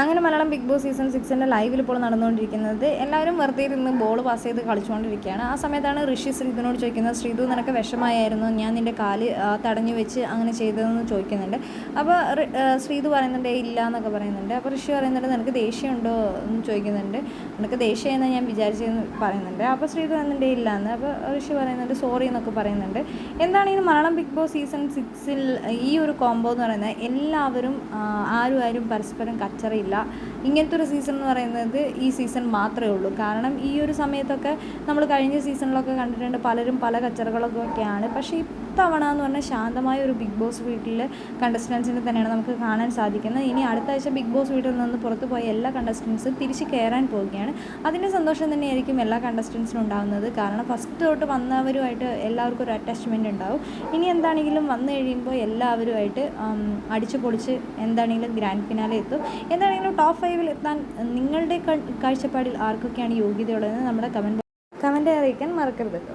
അങ്ങനെ Malayalam big boss season സിക്സിന്റെ ലൈവിൽ ഇപ്പോൾ നടന്നുകൊണ്ടിരിക്കുന്നത്. എല്ലാവരും വെറുതെ ഇരുന്ന് ബോൾ പാസ് ചെയ്ത് കളിച്ചുകൊണ്ടിരിക്കുകയാണ്. ആ സമയത്താണ് ഋഷി ശ്രീധുവിനോട് ചോദിക്കുന്നത് ശ്രീധു നിനക്ക് വിഷമായിരുന്നു ഞാൻ നിന്റെ കാൽ തടഞ്ഞു വെച്ച് അങ്ങനെ ചെയ്തതെന്ന് ചോദിക്കുന്നുണ്ട്. അപ്പോൾ ശ്രീധു പറയുന്നുണ്ട് "ഏയ് ഇല്ല എന്നൊക്കെ പറയുന്നുണ്ട്. അപ്പോൾ ഋഷി പറയുന്നുണ്ട് നിനക്ക് ദേഷ്യമുണ്ടോ? എന്ന് ചോദിക്കുന്നുണ്ട്. നിനക്ക് ദേഷ്യമെന്ന് ഞാൻ വിചാരിച്ചതെന്ന് പറയുന്നുണ്ട്. അപ്പോൾ ശ്രീധു "ഏയ് ഇല്ല എന്ന്. അപ്പോൾ ഋഷി പറയുന്നുണ്ട് സോറി എന്നൊക്കെ പറയുന്നുണ്ട്. ഈ മലയാളം ബിഗ് ബോസ് സീസൺ സിക്സിൽ ഈ ഒരു കോംബോ എന്ന് പറയുന്നത്? എല്ലാവരും ആരും ആരും പരസ്പരം കച്ചറയില്ല ഇങ്ങനത്തെ ഒരു സീസൺ എന്ന് പറയുന്നത് ഈ സീസൺ മാത്രമേ ഉള്ളൂ. കാരണം ഈ ഒരു സമയത്തൊക്കെ നമ്മൾ കഴിഞ്ഞ സീസണിലൊക്കെ കണ്ടിട്ടുണ്ട് പലരും പല കച്ചറകളൊക്കെയാണ്. പക്ഷേ ഇത്തവണ എന്ന് പറഞ്ഞാൽ ശാന്തമായ ഒരു ബിഗ് ബോസ് വീട്ടിൽ കണ്ടസ്റ്റൻസിനെ തന്നെയാണ് നമുക്ക് കാണാൻ സാധിക്കുന്നത്. ഇനി അടുത്ത ആഴ്ച ബിഗ് ബോസ് വീട്ടിൽ നിന്ന് പുറത്തു പോയ എല്ലാ കണ്ടസ്റ്റൻസും തിരിച്ച് കയറാൻ പോവുകയാണ്. അതിന്റെ സന്തോഷം തന്നെയായിരിക്കും എല്ലാ കണ്ടസ്റ്റൻസിനും ഉണ്ടാകുന്നത് കാരണം ഫസ്റ്റ് തൊട്ട് വന്നവരുമായിട്ട് എല്ലാവർക്കും ഒരു അറ്റാച്ച്മെന്റ് ഉണ്ടാവും. ഇനി എന്താണെങ്കിലും വന്നു കഴിയുമ്പോൾ എല്ലാവരുമായിട്ട് അടിച്ചു പൊളിച്ച് എന്താണെങ്കിലും ഗ്രാൻഡ് ഫിനാലെ എത്തും. എന്താണെങ്കിലും ടോപ്പ് ഫൈവിൽ എത്താൻ നിങ്ങളുടെ കാഴ്ചപ്പാടിൽ ആർക്കൊക്കെയാണ് യോഗ്യതയുള്ളതെന്ന് നമ്മുടെ കമന്റ് കമന്റ് അറിയിക്കാൻ മറക്കരുത് കേട്ടോ